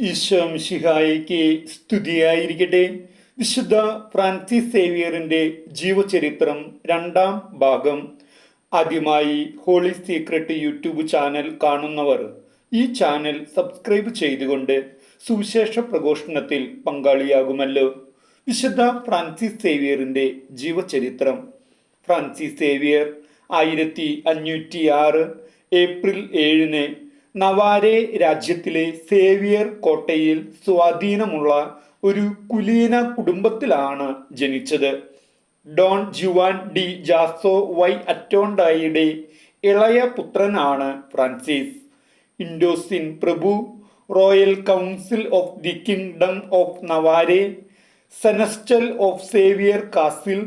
ഈശോ മിശിഹായിക്ക് സ്തുതിയായിരിക്കട്ടെ. വിശുദ്ധ ഫ്രാൻസിസ് സേവിയറിന്റെ ജീവചരിത്രം രണ്ടാം ഭാഗം. ആദ്യമായി ഹോളി സീക്രട്ട് യൂട്യൂബ് ചാനൽ കാണുന്നവർ ഈ ചാനൽ സബ്സ്ക്രൈബ് ചെയ്തുകൊണ്ട് സുവിശേഷ പ്രഘോഷണത്തിൽ പങ്കാളിയാകുമല്ലോ. വിശുദ്ധ ഫ്രാൻസിസ് സേവിയറിന്റെ ജീവചരിത്രം. ഫ്രാൻസിസ് സേവിയർ ആയിരത്തി അഞ്ഞൂറ്റി ആറ് ഏപ്രിൽ ഏഴിന് നവാരെ രാജ്യത്തിലെ സേവിയർ കോട്ടയിൽ സ്വാധീനമുള്ള ഒരു കുലീന കുടുംബത്തിലാണ് ജനിച്ചത്. Don Juan de Jaso y അറ്റോണ്ടായിയുടെ ഇളയ പുത്രനാണ് ഫ്രാൻസിസ്. ഇൻഡോസിൻ പ്രഭു royal council of the kingdom of Navarre seneschal of Xavier castle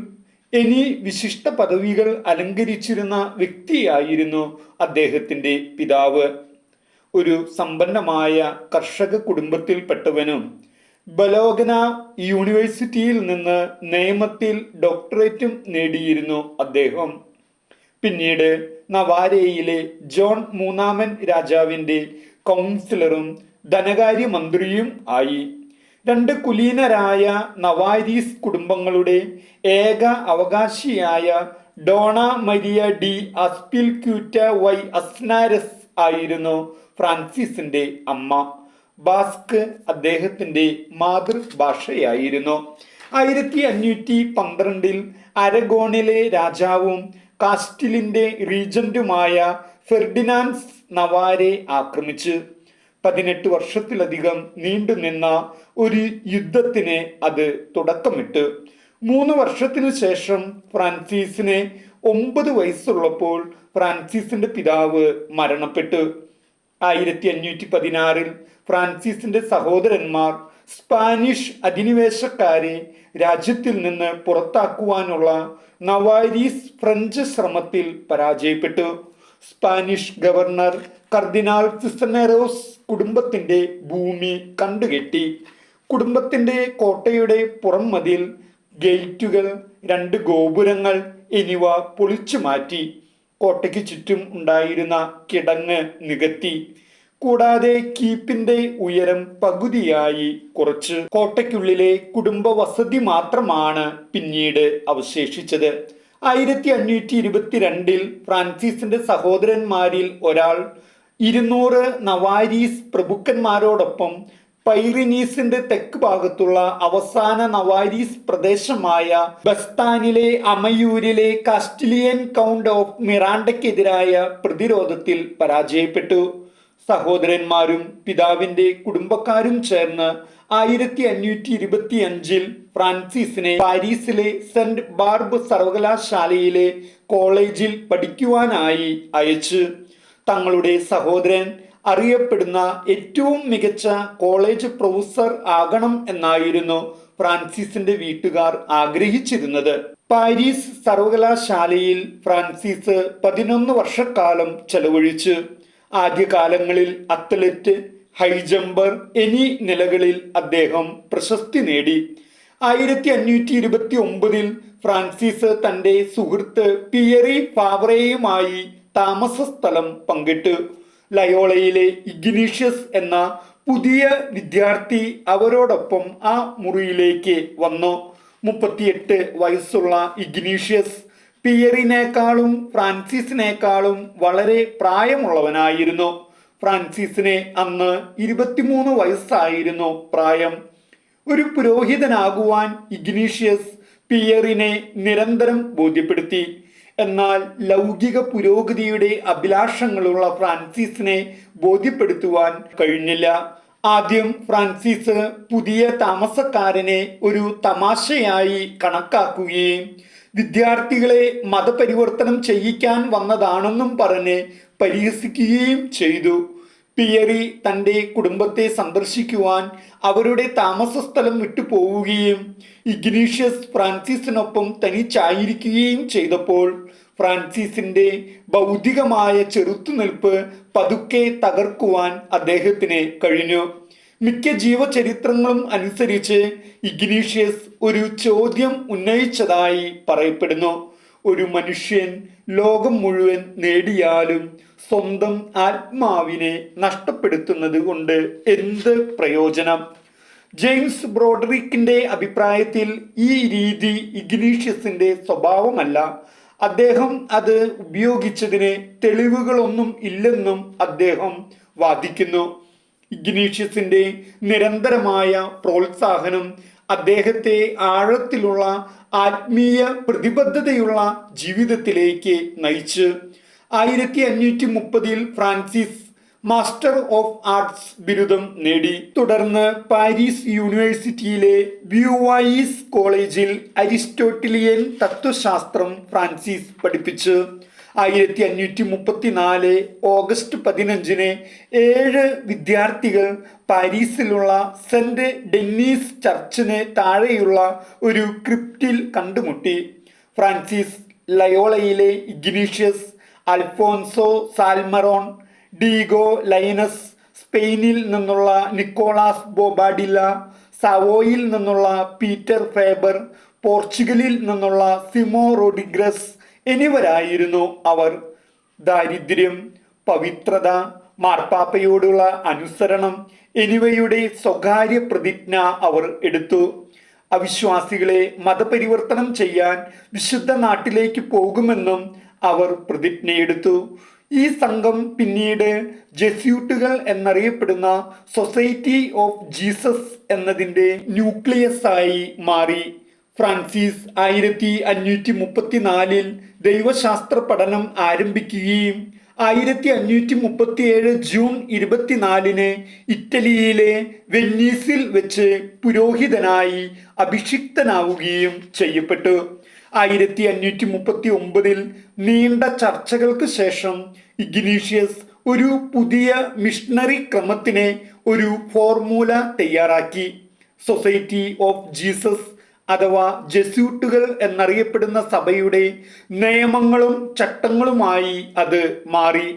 എന്നീ വിശിഷ്ട പദവികൾ അലങ്കരിച്ചിരുന്ന വ്യക്തിയായിരുന്നു അദ്ദേഹത്തിന്റെ പിതാവ്. ഒരു സമ്പന്നമായ കർഷക കുടുംബത്തിൽപ്പെട്ടവനും ബലോഗന യൂണിവേഴ്സിറ്റിയിൽ നിന്ന് നിയമത്തിൽ ഡോക്ടറേറ്റും നേടിയിരുന്നു അദ്ദേഹം. പിന്നീട് നവാരയിലെ ജോൺ മൂന്നാമൻ രാജാവിന്റെ കൗൺസിലറും ധനകാര്യമന്ത്രിയും ആയി. രണ്ട് കുലീനരായ നവാരീസ് കുടുംബങ്ങളുടെ ഏക അവകാശിയായ Dona Maria de Azpilcueta y Aznares ആയിരുന്നു ഫ്രാൻസിസിന്റെ അമ്മ. ബാസ്ക് അദ്ദേഹത്തിന്റെ മാതൃഭാഷയായിരുന്നു. ആയിരത്തി അഞ്ഞൂറ്റി പന്ത്രണ്ടിൽ അരഗോണിലെ രാജാവും കാസ്റ്റിലിന്റെ റീജന്റുമായ ഫെർഡിനാൻസ് നവാരെ ആക്രമിച്ചു. പതിനെട്ട് വർഷത്തിലധികം നീണ്ടുനിന്ന ഒരു യുദ്ധത്തിന് അത് തുടക്കമിട്ടു. മൂന്ന് വർഷത്തിനു ശേഷം ഫ്രാൻസിസിന് ഒമ്പത് വയസ്സുള്ളപ്പോൾ ഫ്രാൻസിസിന്റെ പിതാവ് മരണപ്പെട്ടു. ആയിരത്തി അഞ്ഞൂറ്റി പതിനാറിൽ ഫ്രാൻസിസിന്റെ സഹോദരന്മാർ സ്പാനിഷ് അധിനിവേശക്കാരെ രാജ്യത്തിൽ നിന്ന് പുറത്താക്കുവാനുള്ള നവാരീസ് ഫ്രഞ്ച് ശ്രമത്തിൽ പരാജയപ്പെട്ടു. സ്പാനിഷ് ഗവർണർ കർദിനാൾ സിസ്റ്റനെറോസ് കുടുംബത്തിന്റെ ഭൂമി കണ്ടുകെട്ടി. കുടുംബത്തിന്റെ കോട്ടയുടെ പുറംമതിൽ ഗേറ്റുകൾ രണ്ട് ഗോപുരങ്ങൾ എന്നിവ പൊളിച്ചു മാറ്റി കോട്ടയ്ക്ക് ചുറ്റും ഉണ്ടായിരുന്ന കിടങ്ങ് നികത്തി. കൂടാതെ കീപ്പിന്റെ ഉയരം പകുതിയായി കുറച്ച്. കോട്ടയ്ക്കുള്ളിലെ കുടുംബ വസതി മാത്രമാണ് പിന്നീട് അവശേഷിച്ചത്. ആയിരത്തി അഞ്ഞൂറ്റി ഇരുപത്തിരണ്ടിൽ ഫ്രാൻസിസിന്റെ സഹോദരന്മാരിൽ ഒരാൾ ഇരുന്നൂറ് നവാരീസ് പ്രഭുക്കന്മാരോടൊപ്പം പൈറിനീസിന്റെ തെക്ക് ഭാഗത്തുള്ള അവസാന നവാരീസ് പ്രദേശമായ ബസ്താനിലെ അമയൂരിലെ കാസ്റ്റിലിയൻ കൗണ്ട് ഓഫ് മിറാണ്ടയ്ക്കെതിരായ പ്രതിരോധത്തിൽ പരാജയപ്പെട്ടു. സഹോദരന്മാരും പിതാവിന്റെ കുടുംബക്കാരും ചേർന്ന് ആയിരത്തി അഞ്ഞൂറ്റി ഇരുപത്തി അഞ്ചിൽ ഫ്രാൻസിസിനെ പാരീസിലെ സെന്റ് ബാർബ് സർവകലാശാലയിലെ കോളേജിൽ പഠിക്കുവാനായി അയച്ചു. തങ്ങളുടെ സഹോദരൻ അറിയപ്പെടുന്ന ഏറ്റവും മികച്ച കോളേജ് പ്രൊഫസർ ആകണം എന്നായിരുന്നു ഫ്രാൻസിസിന്റെ വീട്ടുകാർ ആഗ്രഹിച്ചിരുന്നത്. പാരീസ് സർവകലാശാലയിൽ ഫ്രാൻസിസ് പതിനൊന്ന് വർഷക്കാലം ചെലവഴിച്ചു. ആദ്യകാലങ്ങളിൽ അത്ലറ്റ് ഹൈജമ്പർ എന്നീ നിലകളിൽ അദ്ദേഹം പ്രശസ്തി നേടി. ആയിരത്തി അഞ്ഞൂറ്റി ഇരുപത്തി ഒമ്പതിൽ ഫ്രാൻസിസ് തന്റെ സുഹൃത്ത് പിയറി ഫാവറേയുമായി താമസ സ്ഥലം പങ്കിട്ടു. ലയോളയിലെ ഇഗ്നീഷ്യസ് എന്ന പുതിയ വിദ്യാർത്ഥി അവരോടൊപ്പം ആ മുറിയിലേക്ക് വന്നു. മുപ്പത്തിയെട്ട് വയസ്സുള്ള ഇഗ്നീഷ്യസ് പിയറിനേക്കാളും ഫ്രാൻസിസിനേക്കാളും വളരെ പ്രായമുള്ളവനായിരുന്നു. ഫ്രാൻസിസിനെ അന്ന് ഇരുപത്തിമൂന്ന് വയസ്സായിരുന്നു പ്രായം. ഒരു പുരോഹിതനാകുവാൻ ഇഗ്നീഷ്യസ് പിയറിനെ നിരന്തരം ബോധ്യപ്പെടുത്തി. എന്നാൽ ലൗകിക പുരോഗതിയുടെ അഭിലാഷങ്ങളുള്ള ഫ്രാൻസിസിനെ ബോധ്യപ്പെടുത്തുവാൻ കഴിഞ്ഞില്ല. ആദ്യം ഫ്രാൻസിസ് പുതിയ താമസക്കാരനെ ഒരു തമാശയായി കണക്കാക്കുകയും വിദ്യാർത്ഥികളെ മതപരിവർത്തനം ചെയ്യിക്കാൻ വന്നതാണെന്നും പറഞ്ഞ് പരിഹസിക്കുകയും ചെയ്തു. പിയറി തന്റെ കുടുംബത്തെ സന്ദർശിക്കുവാൻ അവരുടെ താമസ സ്ഥലം വിട്ടു പോവുകയും ഇഗ്നീഷ്യസ് ഫ്രാൻസിസിനൊപ്പം തനിച്ചായിരിക്കുകയും ചെയ്തപ്പോൾ ഫ്രാൻസിസിന്റെ ഭൗതികമായ ചെറുത്തുനിൽപ്പ് പതുക്കെ തകർക്കുവാൻ അദ്ദേഹത്തിന് കഴിഞ്ഞു. മിക്ക ജീവചരിത്രങ്ങളും അനുസരിച്ച് ഇഗ്നീഷ്യസ് ഒരു ചോദ്യം ഉന്നയിച്ചതായി പറയപ്പെടുന്നു. ഒരു മനുഷ്യൻ ലോകം മുഴുവൻ നേടിയാലും സ്വന്തം ആത്മാവിനെ നഷ്ടപ്പെടുത്തുന്നത് കൊണ്ട് എന്ത് പ്രയോജനം? ജെയിംസ് ബ്രോഡറിക്കിന്റെ അഭിപ്രായത്തിൽ ഈ രീതി ഇഗ്നീഷ്യസിന്റെ സ്വഭാവമല്ല. അദ്ദേഹം അത് ഉപയോഗിച്ചതിന് തെളിവുകളൊന്നും ഇല്ലെന്നും അദ്ദേഹം വാദിക്കുന്നു. ഇഗ്നീഷ്യസിന്റെ നിരന്തരമായ പ്രോത്സാഹനം അദ്ദേഹത്തെ ആഴത്തിലുള്ള ആത്മീയ പ്രതിബദ്ധതയുള്ള ജീവിതത്തിലേക്ക് നയിച്ച് ആയിരത്തി അഞ്ഞൂറ്റി മുപ്പതിൽ ഫ്രാൻസിസ് മാസ്റ്റർ ഓഫ് ആർട്സ് ബിരുദം നേടി. തുടർന്ന് പാരീസ് യൂണിവേഴ്സിറ്റിയിലെ ബ്യൂവായിസ് കോളേജിൽ അരിസ്റ്റോട്ടിലിയൻ തത്വശാസ്ത്രം ഫ്രാൻസിസ് പഠിപ്പിച്ച്. ആയിരത്തി അഞ്ഞൂറ്റി മുപ്പത്തിനാല് ഓഗസ്റ്റ് പതിനഞ്ചിന് ഏഴ് വിദ്യാർത്ഥികൾ പാരീസിലുള്ള സെന്റ് ഡെന്നീസ് ചർച്ചിന് താഴെയുള്ള ഒരു ക്രിപ്റ്റിൽ കണ്ടുമുട്ടി. Francis ലയോളയിലെ Ignatius Alfonso Salmeron Diego Laynez സ്പെയിനിൽ നിന്നുള്ള നിക്കോളാസ് ബോബാഡില്ല സവോയിൽ നിന്നുള്ള പീറ്റർ ഫേബർ പോർച്ചുഗലിൽ നിന്നുള്ള സിമോ റോഡിഗ്രസ് എന്നിവരായിരുന്നു അവർ. ദാരിദ്ര്യം പവിത്രത മാർപ്പാപ്പയോടുള്ള അനുസരണം എന്നിവയുടെ സ്വകാര്യ പ്രതിജ്ഞ അവർ എടുത്തു. അവിശ്വാസികളെ മതപരിവർത്തനം ചെയ്യാൻ വിശുദ്ധ നാട്ടിലേക്ക് പോകുമെന്നും അവർ പ്രതിജ്ഞയെടുത്തു. ഈ സംഘം പിന്നീട് ജെസ്യൂട്ടുകൾ എന്നറിയപ്പെടുന്ന സൊസൈറ്റി ഓഫ് ജീസസ് എന്നതിന്റെ ന്യൂക്ലിയസ് ആയി മാറി. ഫ്രാൻസിസ് ആയിരത്തി അഞ്ഞൂറ്റി മുപ്പത്തിനാലിൽ ദൈവശാസ്ത്ര പഠനം ആരംഭിക്കുകയും ആയിരത്തി അഞ്ഞൂറ്റി മുപ്പത്തിയേഴ് ജൂൺ ഇരുപത്തിനാലിന് ഇറ്റലിയിലെ വെന്നീസിൽ വെച്ച് പുരോഹിതനായി അഭിഷിക്തനാവുകയും ചെയ്യപ്പെട്ടു. ആയിരത്തി അഞ്ഞൂറ്റി മുപ്പത്തി ഒമ്പതിൽ നീണ്ട ചർച്ചകൾക്ക് ശേഷം ഇഗ്നീഷ്യസ് ഒരു പുതിയ മിഷണറി ക്രമത്തിന് ഒരു ഫോർമുല തയ്യാറാക്കി. സൊസൈറ്റി ഓഫ് ജീസസ് അഥവാ ജെസ്യൂട്ടുകൾ എന്നറിയപ്പെടുന്ന സഭയുടെ നിയമങ്ങളും ചട്ടങ്ങളുമായി അത് മാറി.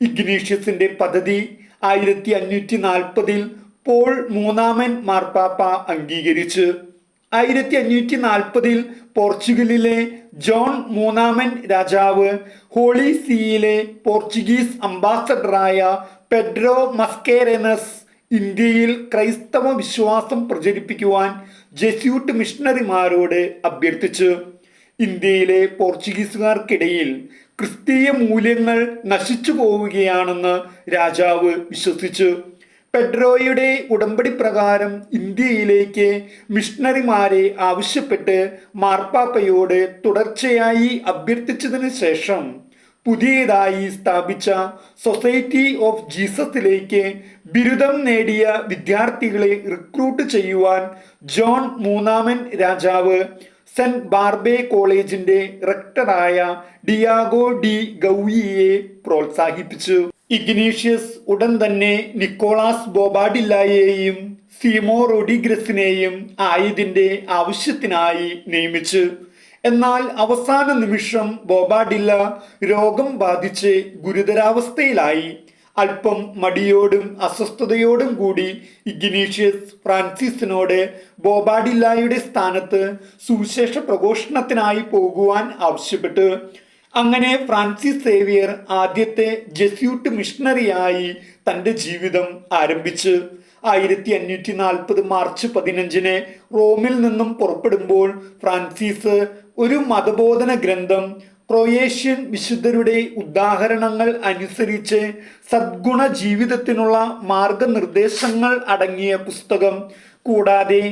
ഇഗ്നീഷ്യസിന്റെ പദ്ധതി ആയിരത്തി അഞ്ഞൂറ്റി നാൽപ്പതിൽ പോൾ മൂന്നാമൻ മാർപ്പാപ്പ അംഗീകരിച്ചു. ആയിരത്തി അഞ്ഞൂറ്റി നാൽപ്പതിൽ പോർച്ചുഗലിലെ ജോൺ മൂന്നാമൻ രാജാവ് ഹോളി സീയിലെ പോർച്ചുഗീസ് അംബാസഡറായ പെഡ്രോ മസ്കേരനസ് ഇന്ത്യയിൽ ക്രൈസ്തവ വിശ്വാസം പ്രചരിപ്പിക്കുവാൻ ജെസ്യൂട്ട് മിഷണറിമാരോട് അഭ്യർത്ഥിച്ചു. ഇന്ത്യയിലെ പോർച്ചുഗീസുകാർക്കിടയിൽ ക്രിസ്തീയ മൂല്യങ്ങൾ നശിച്ചു പോവുകയാണെന്ന് രാജാവ് വിശ്വസിച്ചു. പെഡ്രോയുടെ ഉടമ്പടി പ്രകാരം ഇന്ത്യയിലേക്ക് മിഷണറിമാരെ ആവശ്യപ്പെട്ട് മാർപ്പാപ്പയോട് തുടർച്ചയായി അഭ്യർത്ഥിച്ചതിന് ശേഷം പുതിയതായി സ്ഥാപിച്ച സൊസൈറ്റി ഓഫ് ജീസസിലേക്ക് ബിരുദം നേടിയ വിദ്യാർത്ഥികളെ റിക്രൂട്ട് ചെയ്യുവാൻ ജോൺ മൂന്നാമൻ രാജാവ് സെന്റ് ബാർബെ കോളേജിന്റെ റക്ടറായ ഡിയാഗോ ഡി ഗൗയിയെ പ്രോത്സാഹിപ്പിച്ചു. ഇഗ്നീഷ്യസ് ഉടൻ തന്നെ നിക്കോളാസ് ബോബാഡില്ലായെയും സീമോ റോഡിഗ്രസിനെയും ആയതിന്റെ ആവശ്യത്തിനായി നിയമിച്ചു. എന്നാൽ അവസാന നിമിഷം ബോബാഡില്ല രോഗം ബാധിച്ച് ഗുരുതരാവസ്ഥയിലായി. അല്പം മടിയോടും അസ്വസ്ഥതയോടും കൂടി ഇഗ്നീഷ്യസ് ഫ്രാൻസിസിനോട് ബോബാഡില്ലായുടെ സ്ഥാനത്ത് സുവിശേഷ പ്രഘോഷണത്തിനായി പോകുവാൻ ആവശ്യപ്പെട്ടു. അങ്ങനെ ഫ്രാൻസിസ് സേവിയർ ആദ്യത്തെ ജെസ്യൂട്ട് മിഷണറിയായി തന്റെ ജീവിതം ആരംഭിച്ച്. ആയിരത്തി അഞ്ഞൂറ്റി നാൽപ്പത് മാർച്ച് പതിനഞ്ചിന് റോമിൽ നിന്നും പുറപ്പെടുമ്പോൾ ഫ്രാൻസിസ് ഒരു മതബോധന ഗ്രന്ഥം ക്രൊയേഷ്യൻ വിശുദ്ധരുടെ ഉദാഹരണങ്ങൾ അനുസരിച്ച് സദ്ഗുണ ജീവിതത്തിനുള്ള മാർഗനിർദ്ദേശങ്ങൾ അടങ്ങിയ പുസ്തകം കൂടാതെ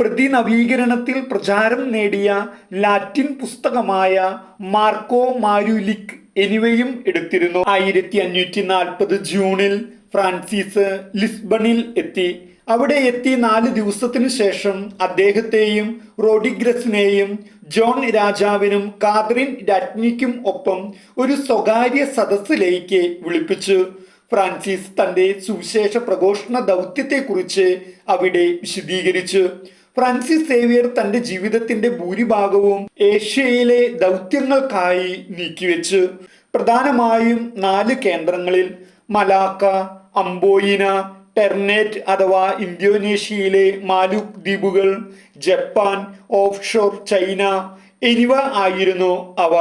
പ്രതിനവീകരണത്തിൽ പ്രചാരം നേടിയ ലാറ്റിൻ പുസ്തകമായ മാർക്കോ മാരുലിക് എന്നിവയും എടുത്തിരുന്നു. ആയിരത്തി അഞ്ഞൂറ്റി നാൽപ്പത് ജൂണിൽ ഫ്രാൻസിസ് ലിസ്ബണിൽ എത്തി. അവിടെ എത്തി നാല് ദിവസത്തിനു ശേഷം അദ്ദേഹത്തെയും റോഡിഗ്രസിനെയും ജോൺ രാജാവിനും കാതറിൻ രാജ്ഞിക്കും ഒപ്പം ഒരു സ്വകാര്യ സദസ്സിലേക്ക് വിളിപ്പിച്ചു. ഫ്രാൻസിസ് തന്റെ സുവിശേഷ പ്രഘോഷണ ദൗത്യത്തെക്കുറിച്ച് അവിടെ വിശദീകരിച്ചു. ഫ്രാൻസിസ് സേവിയർ തന്റെ ജീവിതത്തിന്റെ ഭൂരിഭാഗവും ഏഷ്യയിലെ ദൗത്യങ്ങൾക്കായി നീക്കിവെച്ചു പ്രധാനമായും നാല് കേന്ദ്രങ്ങളിൽ മലാക്ക അംബോയിന ടെർനേറ്റ് അഥവാ ഇന്തോനേഷ്യയിലെ മാലുക് ദ്വീപുകൾ ജപ്പാൻ ഓഫ്ഷോർ ചൈന എന്നിവ ആയിരുന്നു അവ.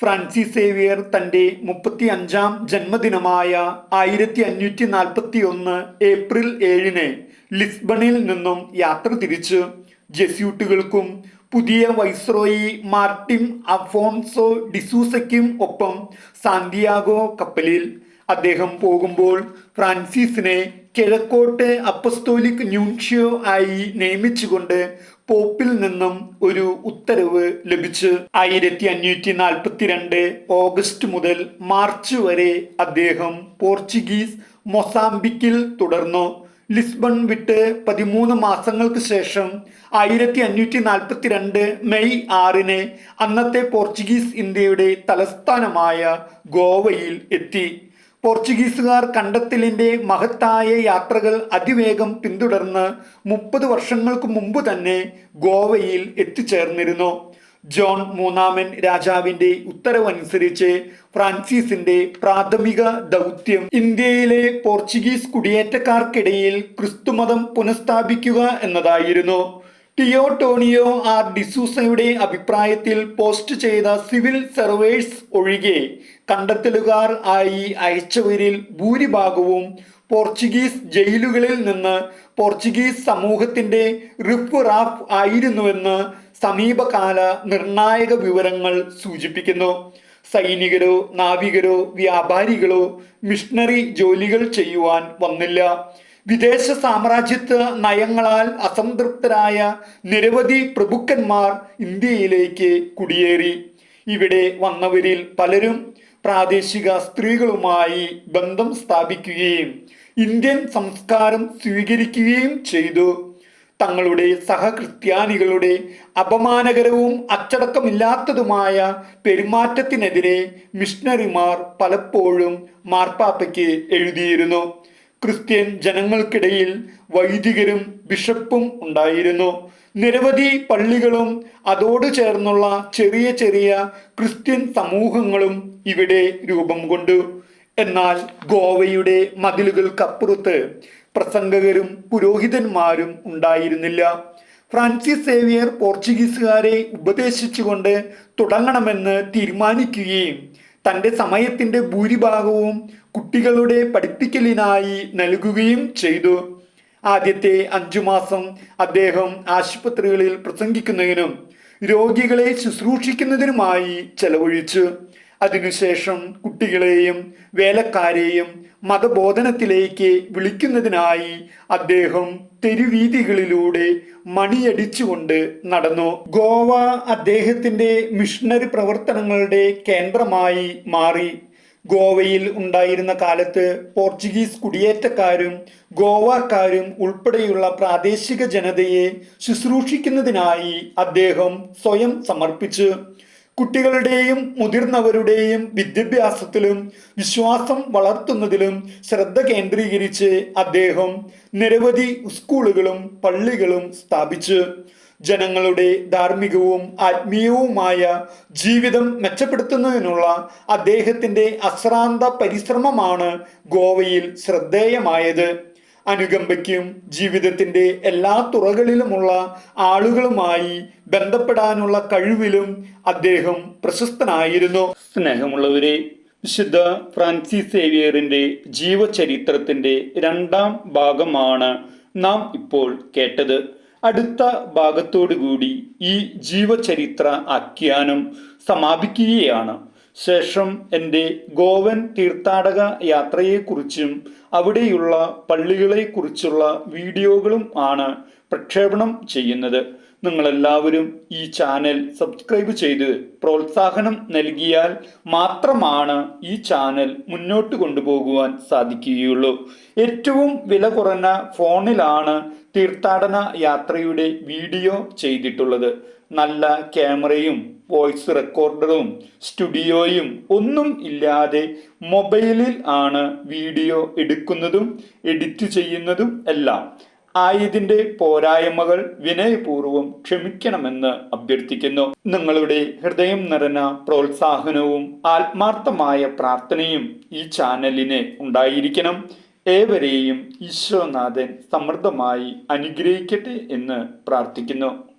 ഫ്രാൻസിസ് സേവിയർ തന്റെ മുപ്പത്തി അഞ്ചാം ജന്മദിനമായ ആയിരത്തി അഞ്ഞൂറ്റി നാൽപ്പത്തി ഒന്ന് ഏപ്രിൽ ഏഴിന് ലിസ്ബണിൽ നിന്നും യാത്ര തിരിച്ച് ജെസ്യൂട്ടുകൾക്കും പുതിയ വൈസ്രോയി മാർട്ടിൻ അഫോൺസോ ഡിസൂസയ്ക്കും ഒപ്പം സാന്തിയാഗോ കപ്പലിൽ അദ്ദേഹം പോകുമ്പോൾ ഫ്രാൻസിസിനെ കിഴക്കോട്ട് അപ്പസ്തോലിക് ന്യൂൻഷ്യോ ആയി നിയമിച്ചുകൊണ്ട് പോപ്പിൽ നിന്നും ഒരു ഉത്തരവ് ലഭിച്ചു ആയിരത്തി അഞ്ഞൂറ്റി നാൽപ്പത്തിരണ്ട് ഓഗസ്റ്റ് മുതൽ മാർച്ച് വരെ അദ്ദേഹം പോർച്ചുഗീസ് മൊസാംബിക്കിൽ തുടർന്നു. ലിസ്ബൺ വിട്ട് പതിമൂന്ന് മാസങ്ങൾക്ക് ശേഷം ആയിരത്തി അഞ്ഞൂറ്റി നാൽപ്പത്തിരണ്ട് മെയ് ആറിന് അന്നത്തെ പോർച്ചുഗീസ് ഇന്ത്യയുടെ തലസ്ഥാനമായ ഗോവയിൽ എത്തി. പോർച്ചുഗീസുകാർ കണ്ടെത്തലിന്റെ മഹത്തായ യാത്രകൾ അതിവേഗം പിന്തുടർന്ന് മുപ്പത് വർഷങ്ങൾക്ക് മുമ്പ് തന്നെ ഗോവയിൽ എത്തിച്ചേർന്നിരുന്നു. ജോൺ മൂന്നാമൻ രാജാവിന്റെ ഉത്തരവനുസരിച്ച് ഫ്രാൻസിസിന്റെ പ്രാഥമിക ദൗത്യം. ഇന്ത്യയിലെ പോർച്ചുഗീസ് കുടിയേറ്റക്കാർക്കിടയിൽ ക്രിസ്തുമതം പുനഃസ്ഥാപിക്കുക എന്നതായിരുന്നു. ടിയോട്ടോണിയോ ആർ ഡിസൂസയുടെ അഭിപ്രായത്തിൽ പോസ്റ്റ് ചെയ്ത സിവിൽ സർവേഴ്സ് ഒഴികെ കണ്ടെത്തലുകാർ ആയി അയച്ചവരിൽ ഭൂരിഭാഗവും പോർച്ചുഗീസ് ജയിലുകളിൽ നിന്ന് പോർച്ചുഗീസ് സമൂഹത്തിന്റെ റിഫ് റാഫ് ആയിരുന്നുവെന്ന് സമീപകാല നിർണായക വിവരങ്ങൾ സൂചിപ്പിക്കുന്നു. സൈനികരോ നാവികരോ വ്യാപാരികളോ മിഷണറി ജോലികൾ ചെയ്യുവാൻ വന്നില്ല. വിദേശ സാമ്രാജ്യത്വ നയങ്ങളാൽ അസംതൃപ്തരായ നിരവധി പ്രഭുക്കന്മാർ ഇന്ത്യയിലേക്ക് കുടിയേറി. ഇവിടെ വന്നവരിൽ പലരും പ്രാദേശിക സ്ത്രീകളുമായി ബന്ധം സ്ഥാപിക്കുകയും ഇന്ത്യൻ സംസ്കാരം സ്വീകരിക്കുകയും ചെയ്തു. തങ്ങളുടെ സഹക്രിസ്ത്യാനികളുടെ അപമാനകരവും അച്ചടക്കമില്ലാത്തതുമായ പെരുമാറ്റത്തിനെതിരെ മിഷണറിമാർ പലപ്പോഴും മാർപ്പാപ്പയ്ക്ക് എഴുതിയിരുന്നു. ക്രിസ്ത്യൻ ജനങ്ങൾക്കിടയിൽ വൈദികരും ബിഷപ്പും ഉണ്ടായിരുന്നു. നിരവധി പള്ളികളും അതോട് ചേർന്നുള്ള ചെറിയ ചെറിയ ക്രിസ്ത്യൻ സമൂഹങ്ങളും ഇവിടെ രൂപം കൊണ്ടു. എന്നാൽ ഗോവയുടെ മതിലുകൾക്കപ്പുറത്ത് പ്രസംഗകരും പുരോഹിതന്മാരും ഉണ്ടായിരുന്നില്ല. ഫ്രാൻസിസ് സേവിയർ പോർച്ചുഗീസുകാരെ ഉപദേശിച്ചുകൊണ്ട് തുടങ്ങണമെന്ന് തീരുമാനിക്കുകയും തന്റെ സമയത്തിന്റെ ഭൂരിഭാഗവും കുട്ടികളുടെ പഠിപ്പിക്കലിനായി നൽകുകയും ചെയ്തു. ആദ്യത്തെ അഞ്ചു മാസം അദ്ദേഹം ആശുപത്രികളിൽ പ്രസംഗിക്കുന്നതിനും രോഗികളെ ശുശ്രൂഷിക്കുന്നതിനുമായി ചെലവഴിച്ചു. അതിനുശേഷം കുട്ടികളെയും വേലക്കാരെയും മതബോധനത്തിലേക്ക് വിളിക്കുന്നതിനായി അദ്ദേഹം തെരുവീതികളിലൂടെ മണിയടിച്ചുകൊണ്ട് നടന്നു. ഗോവ അദ്ദേഹത്തിന്റെ മിഷണറി പ്രവർത്തനങ്ങളുടെ കേന്ദ്രമായി മാറി. ഗോവയിൽ ഉണ്ടായിരുന്ന കാലത്ത് പോർച്ചുഗീസ് കുടിയേറ്റക്കാരും ഗോവക്കാരും ഉൾപ്പെടെയുള്ള പ്രാദേശിക ജനതയെ ശുശ്രൂഷിക്കുന്നതിനായി അദ്ദേഹം സ്വയം സമർപ്പിച്ചു. കുട്ടികളുടെയും മുതിർന്നവരുടെയും വിദ്യാഭ്യാസത്തിലും വിശ്വാസം വളർത്തുന്നതിലും ശ്രദ്ധ കേന്ദ്രീകരിച്ച് അദ്ദേഹം നിരവധി സ്കൂളുകളും പള്ളികളും സ്ഥാപിച്ചു ജനങ്ങളുടെ ധാർമ്മികവും ആത്മീയവുമായ ജീവിതം മെച്ചപ്പെടുത്തുന്നതിനുള്ള അദ്ദേഹത്തിന്റെ അശ്രാന്ത പരിശ്രമമാണ് ഗോവയിൽ ശ്രദ്ധേയമായത്. അനുകമ്പയ്ക്കും ജീവിതത്തിന്റെ എല്ലാ തുറകളിലുമുള്ള ആളുകളുമായി ബന്ധപ്പെടാനുള്ള കഴിവിലും അദ്ദേഹം പ്രശസ്തനായിരുന്നു. സ്നേഹമുള്ളവരെ വിശുദ്ധ ഫ്രാൻസിസ് സേവിയറിന്റെ ജീവചരിത്രത്തിന്റെ രണ്ടാം ഭാഗമാണ് നാം ഇപ്പോൾ കേട്ടത്. അടുത്ത ഭാഗത്തോടുകൂടി ഈ ജീവചരിത്ര ആഖ്യാനം സമാപിക്കുകയാണ്. ശേഷം എന്റെ ഗോവൻ തീർത്ഥാടക യാത്രയെക്കുറിച്ചും അവിടെയുള്ള പള്ളികളെക്കുറിച്ചുള്ള വീഡിയോകളും ആണ് പ്രക്ഷേപണം ചെയ്യുന്നത്. നിങ്ങളെല്ലാവരും ഈ ചാനൽ സബ്സ്ക്രൈബ് ചെയ്ത് പ്രോത്സാഹനം നൽകിയാൽ മാത്രമാണ് ഈ ചാനൽ മുന്നോട്ട് കൊണ്ടുപോകുവാൻ സാധിക്കുകയുള്ളൂ. ഏറ്റവും വില കുറഞ്ഞ ഫോണിലാണ് തീർത്ഥാടന യാത്രയുടെ വീഡിയോ ചെയ്തിട്ടുള്ളത്. നല്ല ക്യാമറയും വോയിസ് റെക്കോർഡറും സ്റ്റുഡിയോയും ഒന്നും ഇല്ലാതെ മൊബൈലിൽ ആണ് വീഡിയോ എടുക്കുന്നതും എഡിറ്റ് ചെയ്യുന്നതും എല്ലാം. ആയതിന്റെ പോരായ്മകൾ വിനയപൂർവം ക്ഷമിക്കണമെന്ന് അഭ്യർത്ഥിക്കുന്നു. നിങ്ങളുടെ ഹൃദയം നിറഞ്ഞ പ്രോത്സാഹനവും ആത്മാർത്ഥമായ പ്രാർത്ഥനയും ഈ ചാനലിന് ഉണ്ടായിരിക്കണം. ഏവരെയും ഈശ്വരനാഥൻ സമൃദ്ധമായി അനുഗ്രഹിക്കട്ടെ എന്ന് പ്രാർത്ഥിക്കുന്നു.